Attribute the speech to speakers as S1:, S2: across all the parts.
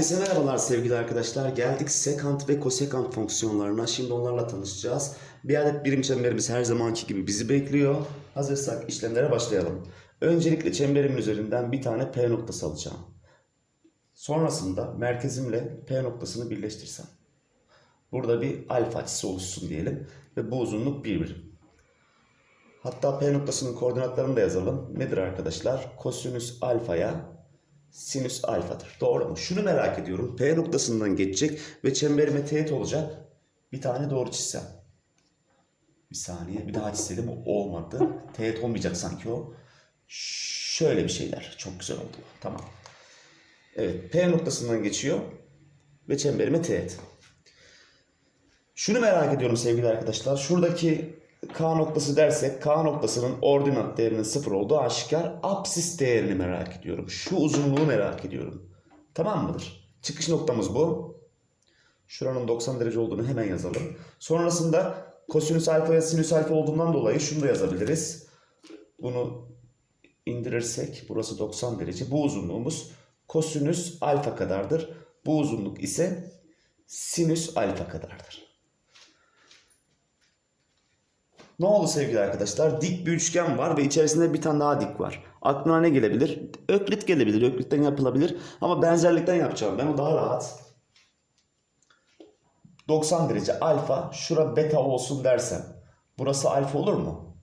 S1: Herkese merhabalar sevgili arkadaşlar. Geldik sekant ve kosekant fonksiyonlarına. Şimdi onlarla tanışacağız. Bir adet birim çemberimiz her zamanki gibi bizi bekliyor. Hazırsak işlemlere başlayalım. Öncelikle çemberimin üzerinden bir tane P noktası alacağım. Sonrasında merkezimle P noktasını birleştirsem. Burada bir alfa açısı oluşsun diyelim. Ve bu uzunluk bir birim. Hatta P noktasının koordinatlarını da yazalım. Nedir arkadaşlar? Kosinüs alfaya sinüs alfadır. Doğru mu? Şunu merak ediyorum. P noktasından geçecek ve çemberime teğet olacak. Bir tane doğru çizsem. Bir saniye bir daha çizelim. Olmadı. Teğet olmayacak sanki o. Şöyle bir şeyler. Çok güzel oldu. Tamam. Evet. P noktasından geçiyor. Ve çemberime teğet. Şunu merak ediyorum sevgili arkadaşlar. Şuradaki K noktası dersek K noktasının ordinat değerinin sıfır olduğu aşikar. Apsis değerini merak ediyorum. Şu uzunluğu merak ediyorum. Tamam mıdır? Çıkış noktamız bu. Şuranın 90 derece olduğunu hemen yazalım. Sonrasında kosinüs alfa ve sinüs alfa olduğundan dolayı şunu da yazabiliriz. Bunu indirirsek burası 90 derece. Bu uzunluğumuz kosinüs alfa kadardır. Bu uzunluk ise sinüs alfa kadardır. Ne oldu sevgili arkadaşlar? Dik bir üçgen var ve içerisinde bir tane daha dik var. Aklına ne gelebilir? Öklit gelebilir. Öklitten yapılabilir. Ama benzerlikten yapacağım ben. O daha rahat. 90 derece alfa. Şura beta olsun dersem. Burası alfa olur mu?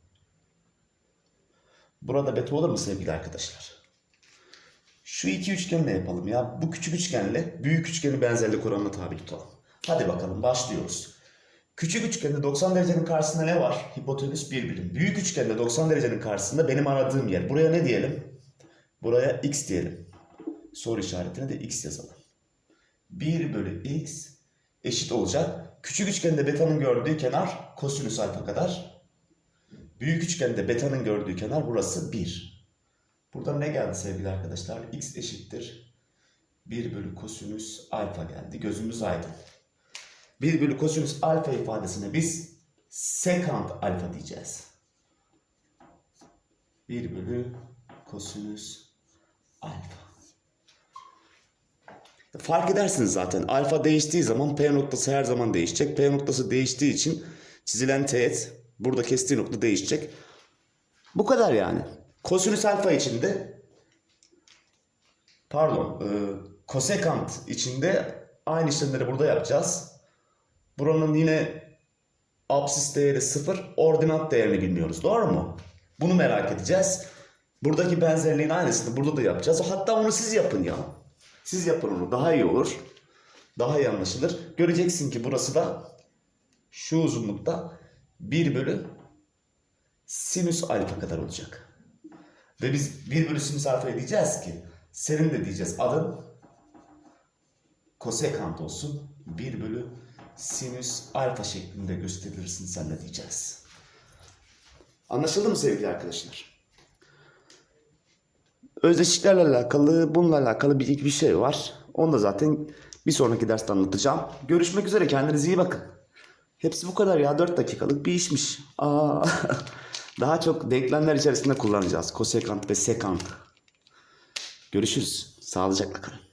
S1: Burada beta olur mu sevgili arkadaşlar? Şu iki üçgenle yapalım ya. Bu küçük üçgenle büyük üçgeni benzerlik oranına tabi tutalım. Hadi bakalım başlıyoruz. Küçük üçgende 90 derecenin karşısında ne var? Hipotenüs 1 birim. Büyük üçgende 90 derecenin karşısında benim aradığım yer. Buraya ne diyelim? Buraya x diyelim. Soru işaretine de x yazalım. 1 bölü x eşit olacak. Küçük üçgende beta'nın gördüğü kenar kosinüs alfa kadar. Büyük üçgende beta'nın gördüğü kenar burası 1. Burada ne geldi sevgili arkadaşlar? x eşittir. 1 bölü kosinüs alfa geldi. Gözümüz aydın. 1 bölü kosinüs alfa ifadesine biz sekant alfa diyeceğiz. 1 bölü kosinüs alfa. Fark edersiniz zaten. Alfa değiştiği zaman P noktası her zaman değişecek. P noktası değiştiği için çizilen teğet burada kestiği nokta değişecek. Bu kadar yani. Kosinüs alfa içinde pardon e, kosekant içinde aynı işlemleri burada yapacağız. Buranın yine absis değeri 0, ordinat değerini bilmiyoruz. Doğru mu? Bunu merak edeceğiz. Buradaki benzerliğin aynısını burada da yapacağız. Hatta onu siz yapın ya. Siz yapın onu. Daha iyi olur. Daha iyi anlaşılır. Göreceksin ki burası da şu uzunlukta 1 bölü sinüs alfa kadar olacak. Ve biz 1 bölü sinüs alfaya diyeceğiz ki senin de diyeceğiz adın kosekant olsun. 1 bölü sinüs alfa şeklinde gösterilirsin sen de diyeceğiz. Anlaşıldı mı sevgili arkadaşlar? Özdeşliklerle alakalı, bununla alakalı bir bir şey var. Onu da zaten bir sonraki derste anlatacağım. Görüşmek üzere kendinize iyi bakın. Hepsi bu kadar ya 4 dakikalık bir işmiş. Aa, daha çok denklemler içerisinde kullanacağız. Kosekant ve sekant. Görüşürüz. Sağlıcakla kalın.